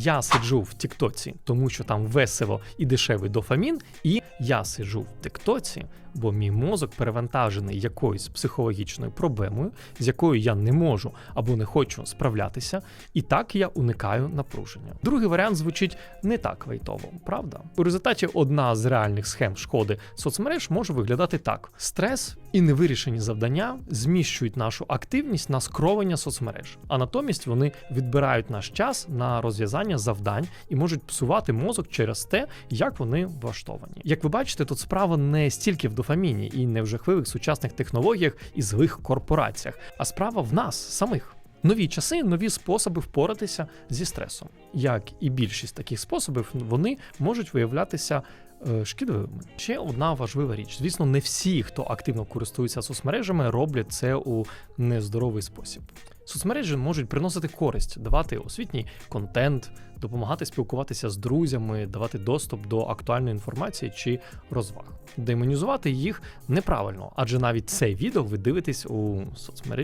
я сиджу в Тіктоці, тому що там весело і дешевий дофамін, і я сиджу в Тіктоці, бо мій мозок перевантажений якоюсь психологічною проблемою, з якою я не можу або не хочу справлятися, і так я уникаю напруження. Другий варіант звучить не так вейтово, правда? У результаті одна з реальних схем шкоди соцмереж може виглядати так: стрес і невирішені завдання зміщують нашу активність на скровення соцмереж, а натомість вони відбирають наш час на розв'язання завдань і можуть псувати мозок через те, як вони влаштовані. Як ви бачите, тут справа не стільки в дофаміні і не в жахливих сучасних технологіях і злих корпораціях, а справа в нас самих. Нові часи, нові способи впоратися зі стресом. Як і більшість таких способів, вони можуть виявлятися шкідливими. Ще одна важлива річ. Звісно, не всі, хто активно користується соцмережами, роблять це у нездоровий спосіб. Соцмережі можуть приносити користь, давати освітній контент, допомагати спілкуватися з друзями, давати доступ до актуальної інформації чи розваг. Демонізувати їх неправильно, адже навіть це відео ви дивитесь у соцмережі.